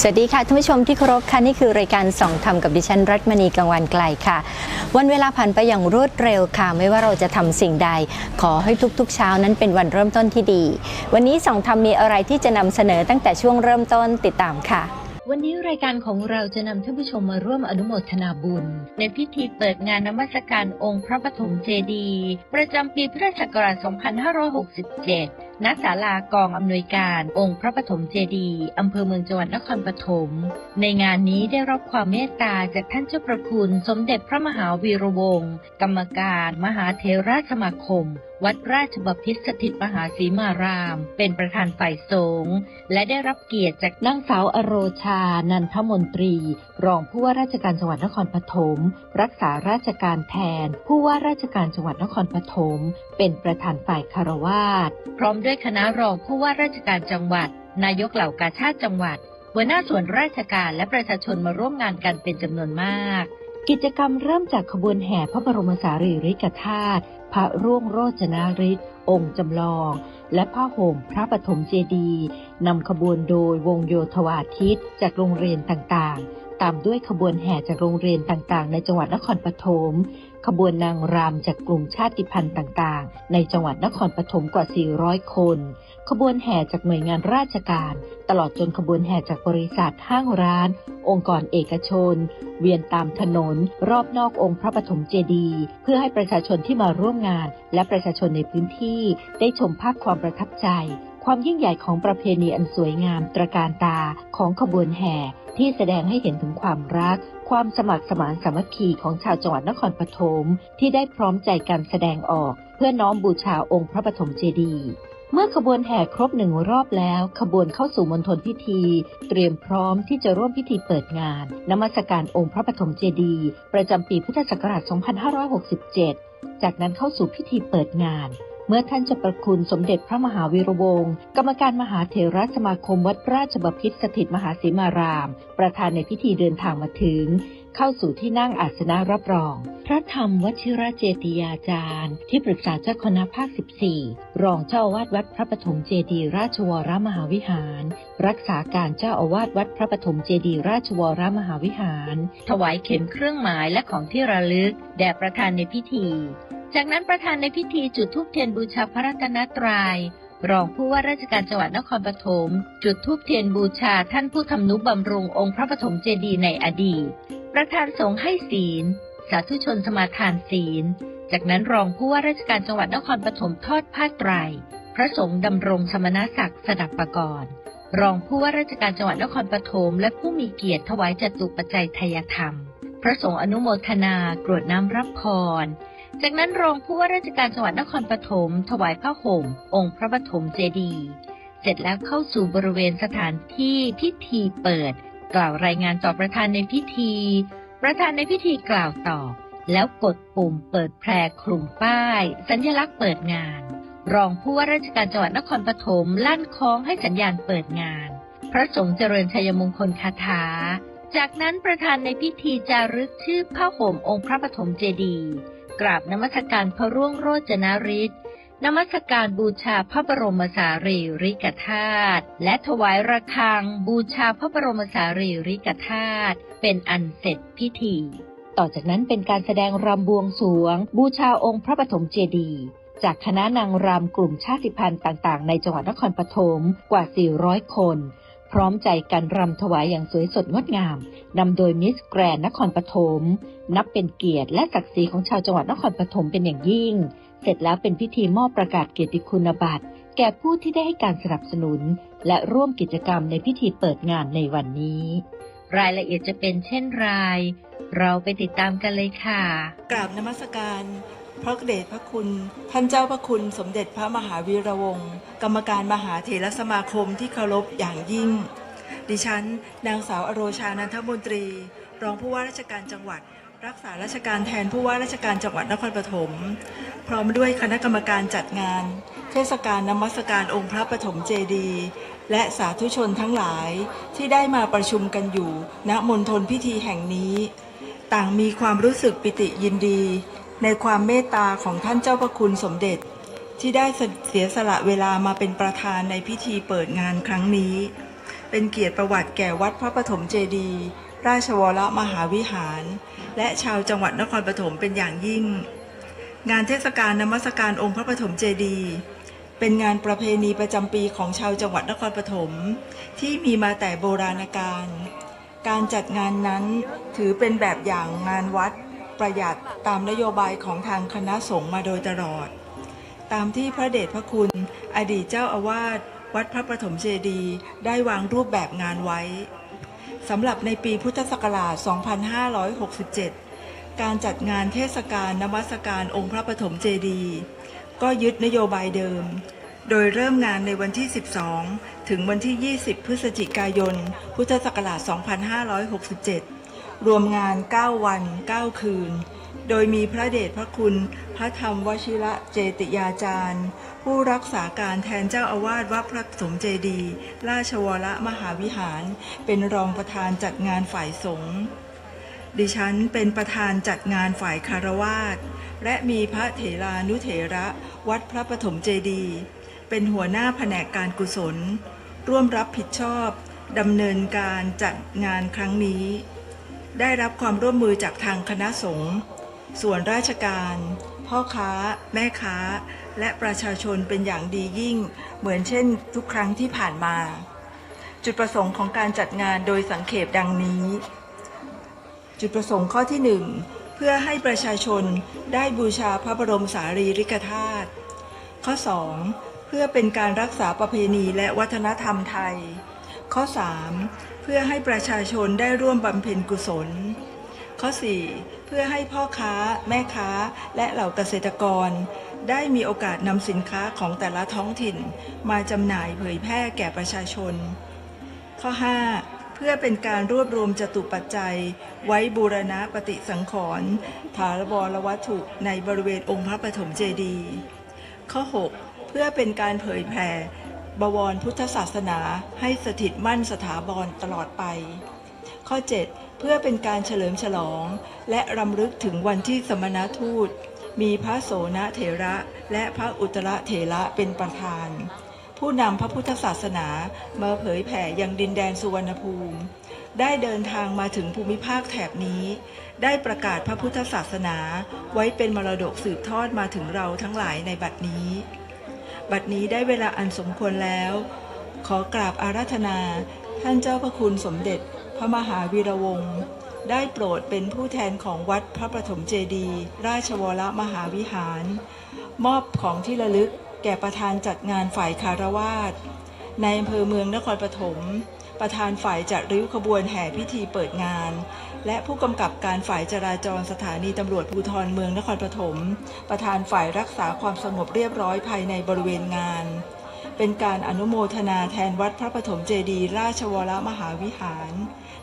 สวัสดีค่ะท่านผู้ชมที่เคารพค่ะนี่คือรายการส่องธรรมกับดิฉันรัตมณีกลางวันไกลค่ะ วันเวลาผ่านไปอย่างรวดเร็วค่ะ ไม่ว่าเราจะทำสิ่งใด ขอให้ทุกๆ เช้านั้นเป็นวันเริ่มต้นที่ดี วันนี้ส่องธรรมมีอะไรที่จะนำเสนอตั้งแต่ช่วงเริ่มต้นติดตามค่ะ วันนี้รายการของเราจะนำท่านผู้ชมมาร่วมอนุโมทนาบุญ ในพิธีเปิดงานนมัสการองค์พระปฐมเจดีย์ประจำปีพุทธศักราช 2567 ณศาลากองอำนวยการองค์พระปฐมเจดีย์อำเภอเมืองจังหวัดนครปฐม ในงานนี้ได้รับความเมตตาจากท่านเจ้าประคุณ สมเด็จพระมหาวีรวงศ์กรรมการ มหาเทราสมาคมวัดราชบพิตรสถิตมหาสีมาราม เป็นประธานฝ่ายสงฆ์และได้รับเกียรติจากนางสาวอโรชา นันทมนตรี รองผู้ว่าราชการจังหวัดนครปฐมรักษาราชการแทน ผู้ว่าราชการจังหวัดนครปฐมเป็นประธานฝ่ายคารวาสพร้อมด้วยคณะรองผู้ว่าราชการจังหวัด นายกเหล่ากาชาติจังหวัดหัวหน้าส่วนราชการและประชาชนมาร่วมงานกันเป็นจำนวนมาก กิจกรรมเริ่มจากขบวนแห่พระบรมสารีริกธาตุพระร่วงโรจนาริศองค์จำลอง และผ้าห่มพระปฐมเจดีย์นำขบวนโดยวงโยธวาทิตจากโรงเรียนต่างๆ ตามด้วยขบวนแห่จากโรงเรียนต่างๆ ในจังหวัดนครปฐม ขบวนนางรำจากกลุ่มชาติพันธุ์ต่างๆ ในจังหวัดนครปฐมกว่า 400 คน ขบวนแห่จากหน่วยงานราชการ ตลอดจนขบวนแห่จากบริษัทห้างร้าน องค์กรเอกชน เวียนตามถนน รอบนอกองค์พระปฐมเจดีย์เพื่อให้ประชาชนที่มาร่วมงาน และประชาชนในพื้นที่ได้ชมภาพความประทับใจ ความยิ่งใหญ่ของประเพณีอันสวยงามตระการตาของขบวนแห่ที่แสดงให้เห็นถึงความรัก ความสมัครสมานสามัคคีของชาวจังหวัดนครปฐมที่ได้พร้อมใจกันแสดงออก เพื่อน้อมบูชาองค์พระปฐมเจดีย์เมื่อขบวนแห่ครบหนึ่งรอบแล้ว ขบวนเข้าสู่มณฑลพิธี เตรียมพร้อมที่จะร่วมพิธีเปิดงานนมัสการองค์พระปฐมเจดีย์ประจำปีพุทธศักราช 2567 จากนั้นเข้าสู่พิธีเปิดงาน เมื่อท่านเจ้าประคุณสมเด็จพระมหาวีรวงศ์กรรมการมหาเถรสมาคมวัดราชบพิตรสถิตมหาสีมาราม ประธานในพิธีเดินทางมาถึง เข้าสู่ที่นั่งอาสนะรับรอง พระธรรมวชิระเจติยาจารย์ ที่ปรึกษาเจ้าคณะภาค 14 รองเจ้าอาวาสวัดพระปฐมเจดียราชวรมหาวิหาร รักษาการเจ้าอาวาสวัดพระปฐมเจดียราชวรมหาวิหาร ถวายเข็มเครื่องหมายและของที่ระลึก แด่ประธานในพิธี จากนั้นประธานในพิธีจุดธูปเทียนบูชาพระรัตนตรยัย รองผู้ว่าราชการจังหวัดนครปฐมจุดธูปเทียนบูชาท่านผู้ทำนุบำรุงองค์พระปฐมเจดีย์ในอดีต ประธานสงฆ์ให้ศีล สาธุชนสมาทานศีล จากนั้นรองผู้ว่าราชการจังหวัดนครปฐมทอดผ้าไตร พระสงฆ์ดำรงสมณศักดิ์สดับประกรณ์รองผู้ว่าราชการจังหวัดนครปฐมและผู้มีเกียรติถวายจตุปัจจัยทายธรรม พระสงฆ์อนุโมทนากรวดน้ำรับพร จากนั้นรองผู้ว่าราชการจังหวัดนครปฐมถวายผ้าห่ม องค์พระปฐมเจดีย์เสร็จแล้วเข้าสู่บริเวณสถานที่พิธีเปิด กล่าวรายงานต่อประธานในพิธี ประธานในพิธีกล่าวตอบแล้วกดปุ่มเปิดแพรคลุมป้าย สัญลักษณ์เปิดงาน รองผู้ว่าราชการจังหวัดนครปฐมลั่นคล้องให้สัญญาณเปิดงาน พระสงฆ์เจริญชัยมงคลคาถา จากนั้นประธานในพิธีจารึกชื่อผ้าห่มองค์พระปฐมเจดีย์ กราบนมัสการพระร่วงโรจนาริศนมัสการบูชาพระบรมสารีริกธาตุและถวายระฆังบูชาพระบรมสารีริกธาตุเป็นอันเสร็จพิธี ต่อจากนั้นเป็นการแสดงรำบวงสวง บูชาองค์พระปฐมเจดีย์จากคณะนางรำกลุ่มชาติพันธุ์ต่าง ๆ ในจังหวัดนครปฐมกว่า 400 คน พร้อมใจกันรำถวายอย่างสวยสดงดงามนำโดยมิสแกรนนครปฐมนับเป็นเกียรติและศักดิ์ศรีของชาวจังหวัดนครปฐมเป็นอย่างยิ่ง เสร็จแล้วเป็นพิธีมอบประกาศเกียรติคุณบัตรแก่ผู้ที่ได้ให้การสนับสนุน และร่วมกิจกรรมในพิธีเปิดงานในวันนี้ รายละเอียดจะเป็นเช่นไร เราไปติดตามกันเลยค่ะ กราบนมัสการ พระเดชพระคุณ ท่านเจ้าพระคุณสมเด็จพระมหาวีระวงศ์กรรมการมหาเถรสมาคมที่เคารพอย่างยิ่ง ดิฉัน นางสาวอโรชานันทมนตรี รองผู้ว่าราชการจังหวัด รักษาราชการแทนผู้ว่าราชการจังหวัดนครปฐมพร้อมด้วยคณะกรรมการจัดงาน เทศกาลนมัสการองค์พระปฐมเจดีย์และสาธุชนทั้งหลายที่ได้มาประชุมกันอยู่ณมณฑลพิธีแห่งนี้ ต่างมีความรู้สึกปิติยินดี ในความเมตตาของท่านเจ้าพระคุณสมเด็จ ที่ได้เสียสละเวลามาเป็นประธานในพิธีเปิดงานครั้งนี้ เป็นเกียรติประวัติแก่วัดพระปฐมเจดีย์ราชวรมหาวิหาร และชาวจังหวัดนครปฐมเป็นอย่างยิ่ง งานเทศกาลนมัสการองค์พระปฐมเจดีย์เป็นงานประเพณีประจำปีของชาวจังหวัดนครปฐมที่มีมาแต่โบราณกาลการจัดงานนั้นถือเป็นแบบอย่างงานวัด ประหยัดตามนโยบายของทางคณะสงฆ์มาโดยตลอด ตามที่พระเดชพระคุณอดีตเจ้าอาวาสวัดพระปฐมเจดีย์ได้วางรูปแบบงานไว้สำหรับในปีพุทธศักราช 2567 การจัดงานเทศกาลนมัสการองค์พระปฐมเจดีย์ก็ยึดนโยบายเดิม โดยเริ่มงานในวันที่ 12 ถึงวันที่ 20 พฤศจิกายน พุทธศักราช 2567 รวมงาน 9 วัน 9 คืน โดยมีพระเดชพระคุณ พระธรรมวชิระเจติยาจารย์ ผู้รักษาการแทนเจ้าอาวาสวัดพระสมเจดี ราชวรมหาวิหาร เป็นรองประธานจัดงานฝ่ายสงฆ์ดิฉันเป็นประธานจัดงานฝ่ายคารวาสและมีพระเถรานุเถระวัดพระปฐมเจดีย์เป็นหัวหน้าแผนกการกุศล ร่วมรับผิดชอบดำเนินการจัดงานครั้งนี้ ได้รับความร่วมมือจากทางคณะสงฆ์ส่วนราชการ พ่อค้า แม่ค้า และประชาชนเป็นอย่างดียิ่ง เหมือนเช่นทุกครั้งที่ผ่านมา จุดประสงค์ของการจัดงานโดยสังเขปดังนี้ จุดประสงค์ข้อที่หนึ่งเพื่อให้ประชาชนได้บูชาพระบรมสารีริกธาตุข้อ 2 เพื่อเป็นการรักษาประเพณีและวัฒนธรรมไทย ข้อ 3 เพื่อให้ประชาชนได้ร่วมบำเพ็ญกุศล ข้อ 4 เพื่อให้พ่อค้า แม่ค้า และเหล่าเกษตรกร ได้มีโอกาสนำสินค้าของแต่ละท้องถิ่น มาจำหน่ายเผยแพร่แก่ประชาชน ข้อ 5 เพื่อเป็นการรวบรวมจตุปัจจัย ไว้บูรณะปฏิสังขรณ์ถาวรวัตถุในบริเวณองค์พระปฐมเจดีย์ข้อ 6 เพื่อเป็นการเผยแผ่ บวรพุทธศาสนาให้สถิตมั่นสถาบรตลอดไป ข้อ 7 เพื่อเป็นการเฉลิมฉลอง และรำลึกถึงวันที่สมณทูต มีพระโสนเถระและพระอุตระเถระเป็นประธาน ผู้นำพระพุทธศาสนามาเผยแผ่ยังดินแดนสุวรรณภูมิ ได้เดินทางมาถึงภูมิภาคแถบนี้ ได้ประกาศพระพุทธศาสนาไว้เป็นมรดกสืบทอดมาถึงเราทั้งหลายในบัดนี้ บัดนี้ได้เวลาอันสมควรแล้ว ขอกราบอาราธนา ท่านเจ้าพระคุณสมเด็จ พระมหาวีระวงศ์ได้โปรดเป็นผู้แทนของวัดพระประถมเจดีย์ราชวรมหาวิหาร มอบของที่ระลึกแก่ประธานจัดงานฝ่ายคารวาสในอำเภอเมืองนครปฐมประธานฝ่ายจัดริ้วขบวนแห่พิธีเปิดงาน และผู้กำกับการฝ่ายจราจรสถานีตำรวจภูธรเมืองนครปฐม ประธานฝ่ายรักษาความสงบเรียบร้อยภายในบริเวณงาน เป็นการอนุโมทนาแทนวัดพระปฐมเจดีย์ราชวรมหาวิหาร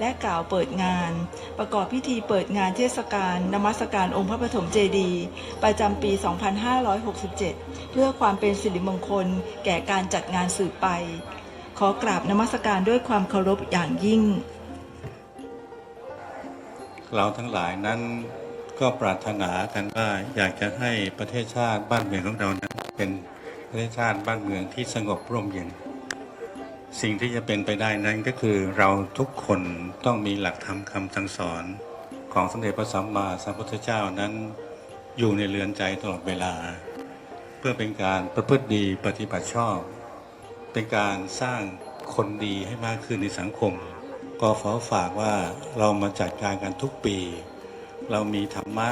และกล่าวเปิดงาน ประกอบพิธีเปิดงานเทศกาลนมัสการองค์พระปฐมเจดีย์ประจำปี 2567 เพื่อความเป็นสิริมงคลแก่การจัดงานสืบไป ขอกราบนมัสการด้วยความเคารพอย่างยิ่ง เราทั้งหลายนั้นก็ปรารถนากันว่าอยากจะให้ประเทศชาติบ้านเมืองของเรานั้นเป็นประเทศชาติบ้านเมืองที่สงบร่มเย็น สิ่งที่จะเป็นไปได้นั้นก็คือเราทุกคนต้องมีหลักธรรมคำสั่งสอน ของสมเด็จพระสัมมาสัมพุทธเจ้านั้น อยู่ในเรือนใจตลอดเวลา เพื่อเป็นการประพฤติดีปฏิบัติชอบ เป็นการสร้างคนดีให้มากขึ้นในสังคม ก็ขอฝากว่าเรามาจัดการกันทุกปี เรามีธรรมะ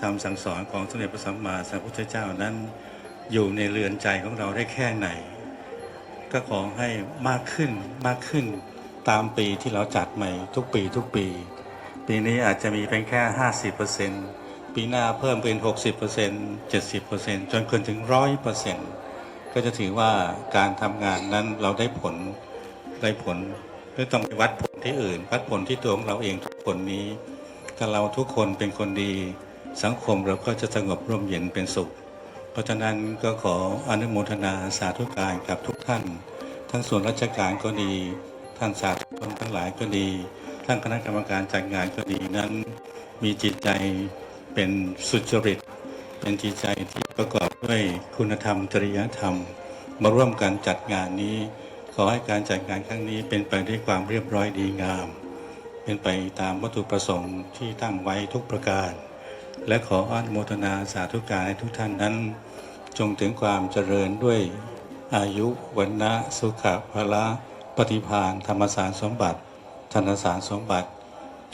คำสั่งสอนของสมเด็จพระสัมมาสัมพุทธเจ้านั้นอยู่ในเรือนใจของเราได้แค่ไหน ก็ขอให้มากขึ้นมากขึ้นตามปีที่เราจัดใหม่ทุกปีทุกปี ปีนี้อาจจะมีเพียงแค่ 50%ปีหน้าเพิ่มเป็น 60% 70%จนเกินถึง 100%ก็จะถือว่าการทำงานนั้นเราได้ผลได้ผล ไม่ต้องไปวัดผลที่อื่น วัดผลที่ตัวของเราเองทุกคนนี้ ถ้าเราทุกคนเป็นคนดี สังคมเราก็จะสงบร่มเย็นเป็นสุข เพราะฉะนั้นก็ขออนุโมทนาสาธุการกับทุกท่าน ทั้งส่วนราชการก็ดี ท่านสาธุชนทั้งหลายก็ดี ท่านคณะกรรมการจัดงานก็ดีนั้น มีจิตใจเป็นสุจริต เป็นจิตใจที่ประกอบด้วยคุณธรรมจริยธรรม มาร่วมกันจัดงานนี้ ขอให้การจัดงานครั้งนี้เป็นไปด้วยความเรียบร้อยดีงาม เป็นไปตามวัตถุประสงค์ที่ตั้งไว้ทุกประการ และขออนุโมทนาสาธุการให้ทุกท่านนั้น จงถึงความเจริญด้วยอายุวันนะสุขะพละปฏิภาณธรรมสารสมบัติ ธนสารสมบัติ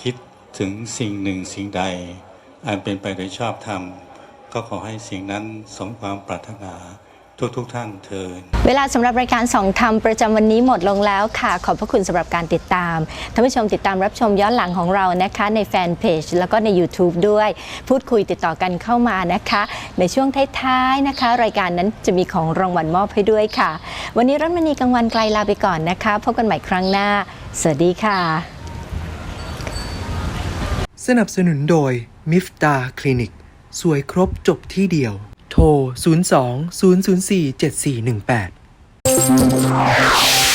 คิดถึงสิ่งหนึ่งสิ่งใด อันเป็นไปโดยชอบธรรม ก็ขอให้สิ่งนั้นสมความปรารถนา ทุกทุกๆท่านเทินเวลาสำหรับรายการสองธรรมประจำวันนี้หมดลงแล้วค่ะ ขอบพระคุณสำหรับการติดตามท่านผู้ชมติดตามรับชมย้อนหลังของเรานะคะ ในแฟนเพจแล้วก็ใน YouTube ด้วย พูดคุยติดต่อกันเข้ามานะคะ ในช่วงท้ายๆนะคะ รายการนั้นจะมีของรางวัลมอบให้ด้วยค่ะ วันนี้รัตมณีกลางวันไกลลาไปก่อนนะคะพบกันใหม่ครั้งหน้า สวัสดีค่ะ สนับสนุนโดยมิฟตาคลินิก สวยครบจบที่เดียว โทร 02 004 7418